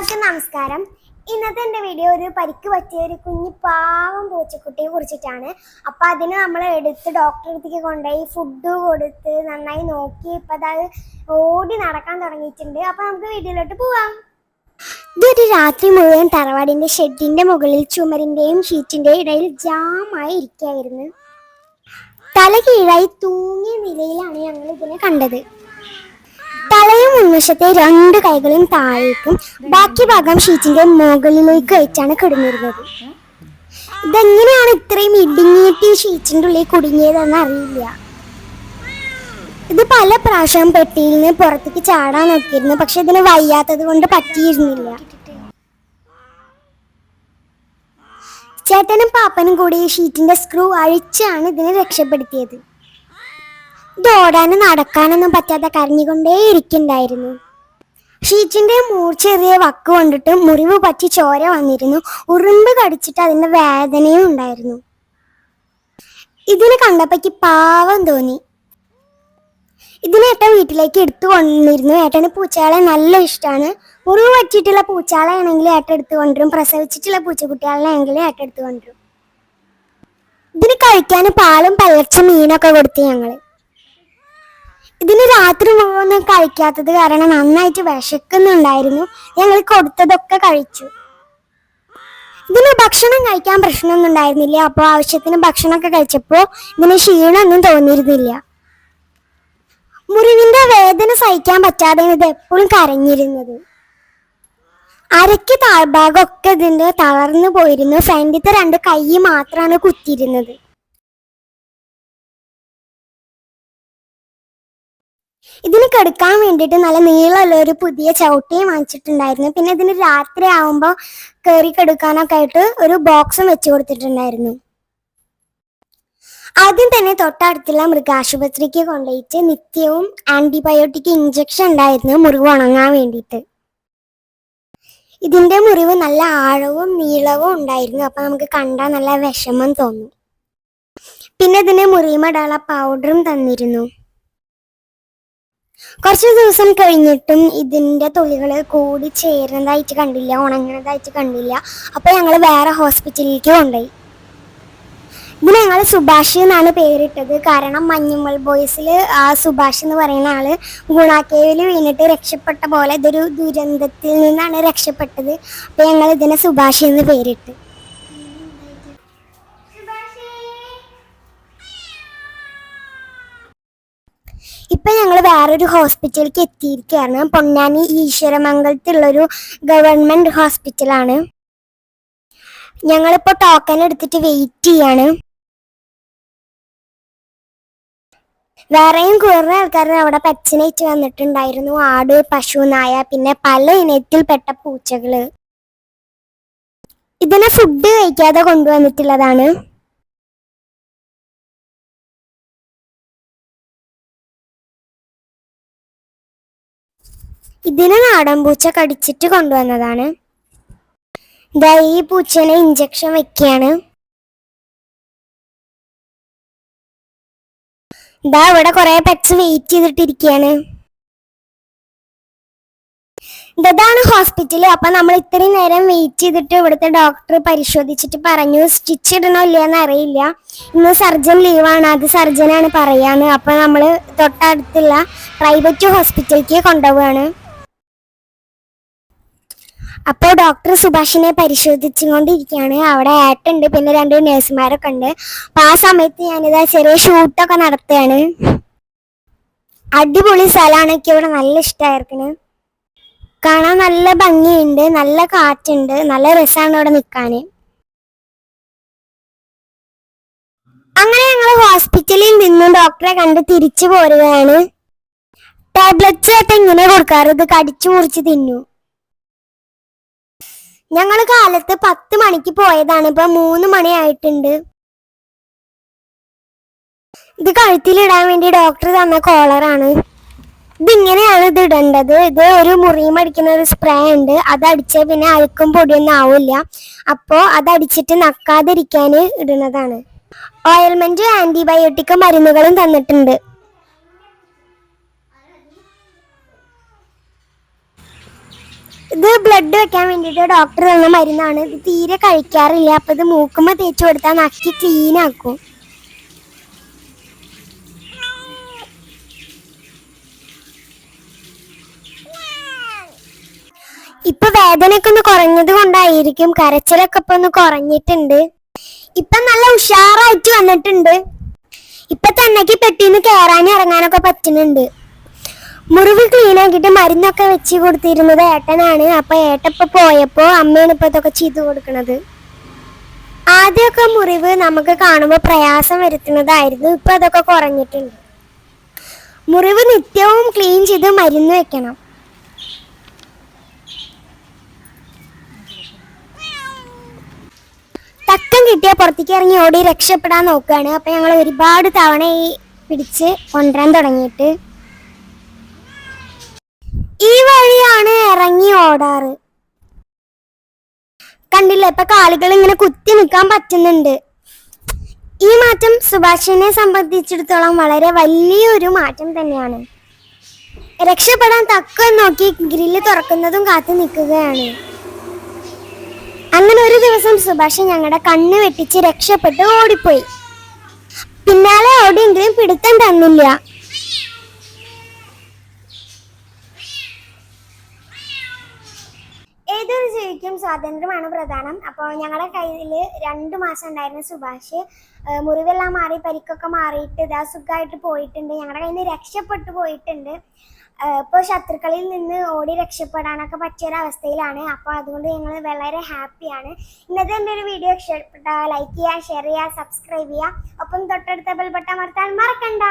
എല്ലാവർക്കും നമസ്കാരം. ഇന്നത്തെ എന്റെ വീഡിയോ ഒരു പരിക്ക് പറ്റിയ ഒരു കുഞ്ഞു പാവം പൂച്ചക്കുട്ടിയെ കുറിച്ചിട്ടാണ്. അപ്പം അതിന് നമ്മൾ എടുത്ത് ഡോക്ടറെ അടുത്തേക്ക് കൊണ്ടുപോയി ഫുഡ് കൊടുത്ത് നന്നായി നോക്കി. ഇപ്പം അത് ഓടി നടക്കാൻ തുടങ്ങിയിട്ടുണ്ട്. അപ്പം നമുക്ക് വീഡിയോയിലോട്ട് പോവാം. ഇതൊരു രാത്രി മുഴുവൻ തറവാടിന്റെ ഷെഡിന്റെ മുകളിൽ ചുമരിന്റെയും ഷീറ്റിന്റെയും ഇടയിൽ ജാമായി ഇരിക്കുകയായിരുന്നു. തല കീഴായി തൂങ്ങിയ നിലയിലാണ് ഞങ്ങൾ ഇതിനെ കണ്ടത്. തലയും മുൻവശത്തെ രണ്ട് കൈകളും താഴേക്കും ബാക്കി ഭാഗം ഷീറ്റിന്റെ മുകളിലേക്ക് വെച്ചാണ് കിടന്നിരുന്നത്. ഇതെങ്ങനെയാണ് ഇത്രയും ഇടുങ്ങിയിട്ട് ഷീറ്റിന്റെ ഉള്ളിൽ കുടുങ്ങിയതെന്ന് അറിയില്ല. ഇത് പല പ്രാവശ്യം പെട്ടിയിൽ നിന്ന് പുറത്തേക്ക് ചാടാൻ നോക്കിയിരുന്നു പക്ഷെ ഇതിന് വയ്യാത്തത് കൊണ്ട് പറ്റിയിരുന്നില്ല. ചേട്ടനും പാപ്പനും കൂടി ഷീറ്റിന്റെ സ്ക്രൂ അഴിച്ചാണ് ഇതിനെ രക്ഷപ്പെടുത്തിയത്. ഇത് ഓടാനും നടക്കാനൊന്നും പറ്റാതെ കരഞ്ഞുകൊണ്ടേ ഇരിക്കണ്ടായിരുന്നു ഷീറ്റിന്റെ മൂർച്ചേറിയ വക്ക് കൊണ്ടിട്ട് മുറിവ് പറ്റി ചോര വന്നിരുന്നു. ഉറുമ്പ് കടിച്ചിട്ട് അതിന്റെ വേദനയും ഉണ്ടായിരുന്നു. ഇതിനെ കണ്ടപ്പയ്ക്ക് പാവം തോന്നി. ഇതിനെ ഏട്ടൻ വീട്ടിലേക്ക് എടുത്തു കൊണ്ടിരുന്നു. ഏട്ടന് പൂച്ചകളെ നല്ല ഇഷ്ടമാണ്. മുറിവ് പറ്റിയിട്ടുള്ള പൂച്ചകളെ ആണെങ്കിൽ ഏട്ടൻ എടുത്തു കൊണ്ടുവരും. പ്രസവിച്ചിട്ടുള്ള പൂച്ചക്കുട്ടികളെ ആണെങ്കിൽ ഏട്ടൻ എടുത്തു കൊണ്ടുവരും. ഇതിന് കഴിക്കാൻ പാലും പലർച്ച മീനൊക്കെ കൊടുത്തു ഞങ്ങൾ. ഇതിന് രാത്രി മുഴുവൻ കഴിക്കാത്തത് കാരണം നന്നായിട്ട് വിശക്കുന്നുണ്ടായിരുന്നു. ഞങ്ങൾ കൊടുത്തതൊക്കെ കഴിച്ചു. ഇതിന് ഭക്ഷണം കഴിക്കാൻ പ്രശ്നമൊന്നും ഉണ്ടായിരുന്നില്ല. അപ്പോൾ ആവശ്യത്തിന് ഭക്ഷണമൊക്കെ കഴിച്ചപ്പോൾ ഇതിന് ക്ഷീണമൊന്നും തോന്നിയിരുന്നില്ല. മുറിവിന്റെ വേദന സഹിക്കാൻ പറ്റാതെ ഇത് എപ്പോഴും കരഞ്ഞിരുന്നത്. അരയ്ക്ക് താഴ്ഭാഗമൊക്കെ ഇതിന്റെ തളർന്നു പോയിരുന്നു. ഫ്രണ്ടിത്തെ രണ്ട് കൈ മാത്രമാണ് കുത്തിയിരുന്നത്. ഇതിന് കെടുക്കാൻ വേണ്ടിയിട്ട് നല്ല നീളമുള്ള ഒരു പുതിയ ചവിട്ടിയും വാങ്ങിച്ചിട്ടുണ്ടായിരുന്നു. പിന്നെ ഇതിന് രാത്രി ആവുമ്പോൾ കയറി കെടുക്കാനൊക്കെ ആയിട്ട് ഒരു ബോക്സും വെച്ച് കൊടുത്തിട്ടുണ്ടായിരുന്നു. ആദ്യം തന്നെ തൊട്ടടുത്തുള്ള മൃഗാശുപത്രിക്ക് കൊണ്ടുപോയിട്ട് നിത്യവും ആന്റിബയോട്ടിക് ഇഞ്ചക്ഷൻ ഉണ്ടായിരുന്നു മുറിവ് ഉണങ്ങാൻ വേണ്ടിയിട്ട്. ഇതിന്റെ മുറിവ് നല്ല ആഴവും നീളവും ഉണ്ടായിരുന്നു. അപ്പൊ നമുക്ക് കണ്ടാൽ നല്ല വിഷമം തോന്നും. പിന്നെ ഇതിന് മുറിമടാള പൗഡറും തന്നിരുന്നു. കുറച്ച് ദിവസം കഴിഞ്ഞിട്ടും ഇതിന്റെ തുള്ളികൾ കൂടി ചേരുന്നതായിട്ട് കണ്ടില്ല ഉണങ്ങുന്നതായിട്ട് കണ്ടില്ല. അപ്പോൾ ഞങ്ങൾ വേറെ ഹോസ്പിറ്റലിലേക്ക് കൊണ്ടുപോയി. ഇതിന് ഞങ്ങൾ സുഭാഷ് എന്നാണ് പേരിട്ടത്. കാരണം മഞ്ഞുമ്മൽ ബോയ്സിൽ ആ സുഭാഷ് എന്ന് പറയുന്ന ആൾ ഗുണാക്കേവിൽ വീണിട്ട് രക്ഷപ്പെട്ട പോലെ ഇതൊരു ദുരന്തത്തിൽ നിന്നാണ് രക്ഷപ്പെട്ടത്. അപ്പോൾ ഞങ്ങൾ ഇതിനെ സുഭാഷ് എന്ന് പേരിട്ട്. ഇപ്പൊ ഞങ്ങൾ വേറൊരു ഹോസ്പിറ്റലിലേക്ക് എത്തിയിരിക്കുകയാണ്. പൊന്നാനി ഈശ്വരമംഗലത്തുള്ളൊരു ഗവൺമെന്റ് ഹോസ്പിറ്റലാണ്. ഞങ്ങളിപ്പോൾ ടോക്കൺ എടുത്തിട്ട് വെയിറ്റ് ചെയ്യാണ്. വേറെയും കുറേ ആൾക്കാർ അവിടെ പച്ചനയിച്ച് വന്നിട്ടുണ്ടായിരുന്നു. ആട് പശു നായ പിന്നെ പല ഇനത്തിൽപ്പെട്ട പൂച്ചകൾ. ഇതിനെ ഫുഡ് കഴിക്കാതെ കൊണ്ടുവന്നിട്ടുള്ളതാണ്. ഇതിനെ നാടൻ പൂച്ച കടിച്ചിട്ട് കൊണ്ടുവന്നതാണ്. ദാ ഈ പൂച്ചനെ ഇഞ്ചക്ഷൻ വെക്കുകയാണ് ദാ ഇവിടെ കുറെ പെറ്റ്സ് വെയിറ്റ് ചെയ്തിട്ടിരിക്കുകയാണ് ഇതാണ് ഹോസ്പിറ്റൽ അപ്പൊ നമ്മൾ ഇത്രയും നേരം വെയിറ്റ് ചെയ്തിട്ട് ഇവിടുത്തെ ഡോക്ടർ പരിശോധിച്ചിട്ട് പറഞ്ഞു സ്റ്റിച്ച് ഇടണോ ഇല്ലയെന്ന് അറിയില്ല. ഇന്ന് സർജൻ ലീവാണ് അത് സർജനാണ് പറയാന്ന്. അപ്പൊ നമ്മൾ തൊട്ടടുത്തുള്ള പ്രൈവറ്റ് ഹോസ്പിറ്റലിലേക്ക് കൊണ്ടുപോവാണ്. അപ്പോൾ ഡോക്ടർ സുഭാഷിനെ പരിശോധിച്ചുകൊണ്ടിരിക്കുകയാണ്. അവിടെ ഏട്ടുണ്ട് പിന്നെ രണ്ട് നേഴ്സുമാരൊക്കെ ഉണ്ട്. അപ്പൊ ആ സമയത്ത് ഞാനിതാ ചെറിയ ഷൂട്ടൊക്കെ നടത്തുകയാണ്. അടിപൊളി സ്ഥലമാണ് എനിക്ക് ഇവിടെ നല്ല ഇഷ്ടമായിരിക്കണ് കാണാൻ നല്ല ഭംഗിയുണ്ട് നല്ല കാറ്റുണ്ട് നല്ല രസമാണ് ഇവിടെ നിൽക്കാൻ. അങ്ങനെ ഞങ്ങൾ ഹോസ്പിറ്റലിൽ നിന്നും ഡോക്ടറെ കണ്ട് തിരിച്ചു പോരുകയാണ്. ടാബ്ലറ്റ്സ് ആയിട്ട് ഇങ്ങനെ കൊടുക്കാറ്? ഇത് കടിച്ചു മുറിച്ച് തിന്നു. ഞങ്ങൾ കാലത്ത് പത്ത് മണിക്ക് പോയതാണ്. ഇപ്പൊ മൂന്ന് മണിയായിട്ടുണ്ട്. ഇത് കഴുത്തിലിടാൻ വേണ്ടി ഡോക്ടർ തന്ന കോളറാണ് ഇതിങ്ങനെയാണ് ഇത് ഇടേണ്ടത്. ഇത് ഒരു മുറിയും അടിക്കുന്ന ഒരു സ്പ്രേ ഉണ്ട്. അത് അടിച്ച പിന്നെ അഴുക്കും പൊടിയൊന്നും ആവില്ല. അപ്പോ അത് അടിച്ചിട്ട് നക്കാതിരിക്കാൻ ഇടുന്നതാണ്. ഓയിൽമെന്റ് ആന്റിബയോട്ടിക് മരുന്നുകളും തന്നിട്ടുണ്ട്. ഇത് ബ്ലഡ് വെക്കാൻ വേണ്ടിയിട്ട് ഡോക്ടർ തന്ന മരുന്നാണ്. ഇത് തീരെ കഴിക്കാറില്ല. അപ്പൊ ഇത് മൂക്കുമ്പോ തേച്ചു കൊടുത്താൽ നക്കി ക്ലീൻ ആക്കും. ഇപ്പൊ വേദനയൊക്കെ ഒന്ന് കുറഞ്ഞത് കൊണ്ടായിരിക്കും. കരച്ചിലൊക്കെ ഇപ്പൊ ഒന്ന് കുറഞ്ഞിട്ടുണ്ട്. ഇപ്പൊ നല്ല ഉഷാറായിട്ട് വന്നിട്ടുണ്ട്. ഇപ്പൊ തന്നക്ക് പെട്ടിന്ന് കയറാനും ഇറങ്ങാനൊക്കെ പറ്റുന്നുണ്ട്. മുറിവ് ക്ലീൻ ആക്കിയിട്ട് മരുന്നൊക്കെ വെച്ച് കൊടുത്തിരുന്നത് ഏട്ടനാണ്. അപ്പൊ ഏട്ടപ്പ പോയപ്പോ അമ്മയാണ് ഇപ്പൊ ഇതൊക്കെ ചെയ്തു കൊടുക്കണത്. ആദ്യമൊക്കെ മുറിവ് നമുക്ക് കാണുമ്പോൾ പ്രയാസം വരുത്തുന്നതായിരുന്നു. ഇപ്പൊ അതൊക്കെ കുറഞ്ഞിട്ടുണ്ട്. മുറിവ് നിത്യവും ക്ലീൻ ചെയ്ത് മരുന്ന് വെക്കണം. തക്കം കിട്ടിയ പുറത്തേക്ക് ഇറങ്ങി ഓടി രക്ഷപ്പെടാൻ നോക്കുകയാണ്. അപ്പൊ ഞങ്ങൾ ഒരുപാട് തവണ ഈ പിടിച്ച് കൊണ്ടുവരാൻ തുടങ്ങിയിട്ട്. ഈ വഴിയാണ് ഇറങ്ങി ഓടാറ്. കണ്ടില്ല ഇപ്പൊ കാലുകൾ ഇങ്ങനെ കുത്തി നിൽക്കാൻ പറ്റുന്നുണ്ട്. ഈ മാറ്റം സുഭാഷിനെ സംബന്ധിച്ചിടത്തോളം വളരെ വലിയൊരു മാറ്റം തന്നെയാണ്. രക്ഷപ്പെടാൻ തക്കം നോക്കി ഗ്രില്ല് തുറക്കുന്നതും കാത്തു നിൽക്കുകയാണ്. അങ്ങനെ ഒരു ദിവസം സുഭാഷ് ഞങ്ങളുടെ കണ്ണ് വെട്ടിച്ച് രക്ഷപ്പെട്ട് ഓടിപ്പോയി. പിന്നാലെ ഓടിയെങ്കിലും പിടുത്തം തന്നില്ല. ജീവിക്കും സ്വാതന്ത്ര്യമാണ് പ്രധാനം. അപ്പോൾ ഞങ്ങളുടെ കയ്യിൽ രണ്ട് മാസം ഉണ്ടായിരുന്ന സുഭാഷ്. മുറിവെല്ലാം മാറി പരിക്കൊക്കെ മാറിയിട്ട് ഇതാ സുഖമായിട്ട് പോയിട്ടുണ്ട്. ഞങ്ങളുടെ കയ്യിൽ നിന്ന് രക്ഷപ്പെട്ടു പോയിട്ടുണ്ട്. ഇപ്പോൾ ശത്രുക്കളിൽ നിന്ന് ഓടി രക്ഷപ്പെടാനൊക്കെ പറ്റിയ ഒരു അവസ്ഥയിലാണ് അപ്പോൾ അതുകൊണ്ട് ഞങ്ങൾ വളരെ ഹാപ്പിയാണ്. ഇന്നത്തെ എന്റെ ഒരു വീഡിയോ ഇഷ്ടപ്പെട്ട ലൈക്ക് ചെയ്യുക ഷെയർ ചെയ്യുക സബ്സ്ക്രൈബ് ചെയ്യുക ഒപ്പം തൊട്ടടുത്ത ബെൽ ബട്ടൺ അമർത്താൻ മറക്കണ്ട.